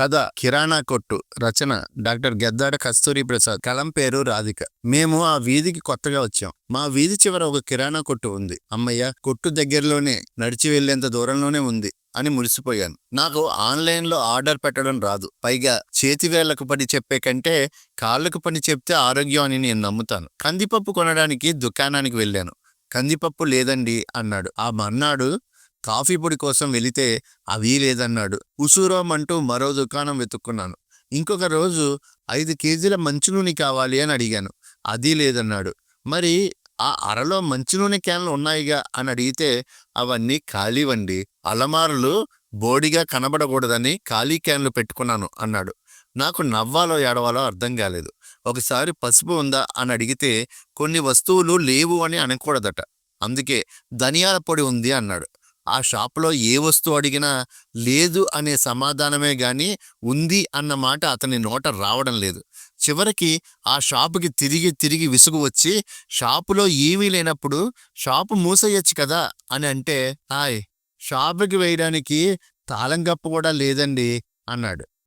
కథ కిరాణా కొట్టు రచన డాక్టర్ గెద్దాడ కస్తూరి ప్రసాద్. కలం పేరు రాధిక. మేము ఆ వీధికి కొత్తగా వచ్చాం. మా వీధి చివర ఒక కిరాణా కొట్టు ఉంది. అమ్మయ్య కొట్టు దగ్గరలోనే నడిచి వెళ్ళేంత దూరంలోనే ఉంది అని మురిసిపోయాను. నాకు ఆన్లైన్లో ఆర్డర్ పెట్టడం రాదు. పైగా చేతివేళ్ళకు పని చెప్పే కంటే కాళ్ళకు పని చెప్తే ఆరోగ్యం అని నేను నమ్ముతాను. కందిపప్పు కొనడానికి దుకాణానికి వెళ్ళాను. కందిపప్పు లేదండి అన్నాడు. ఆ మర్నాడు కాఫీ పొడి కోసం వెళితే అవీ లేదన్నాడు. ఉసూరం అంటూ మరో దుకాణం వెతుక్కున్నాను. ఇంకొక రోజు ఐదు కేజీల మంచినూనె కావాలి అని అడిగాను. అది లేదన్నాడు. మరి ఆ అరలో మంచినూనె క్యాన్లు ఉన్నాయిగా అని అడిగితే అవన్నీ ఖాళీవండి. అలమారులు బోడిగా కనబడకూడదని ఖాళీ క్యాన్లు పెట్టుకున్నాను అన్నాడు. నాకు నవ్వాలో ఏడవాలో అర్థం కాలేదు. ఒకసారి పసుపు ఉందా అని అడిగితే కొన్ని వస్తువులు లేవు అని అనకూడదట. అందుకే ధనియాల పొడి ఉంది అన్నాడు. ఆ షాపులో ఏ వస్తువు అడిగినా లేదు అనే సమాధానమే గాని ఉంది అన్న మాట అతని నోట రావడం లేదు. చివరికి ఆ షాపుకి తిరిగి తిరిగి విసుగు వచ్చి షాపులో ఏమీ లేనప్పుడు షాపు మూసేయచ్చు కదా అని అంటే హాయ్ షాపుకి వేయడానికి తాళం గప్ప కూడా లేదండి అన్నాడు.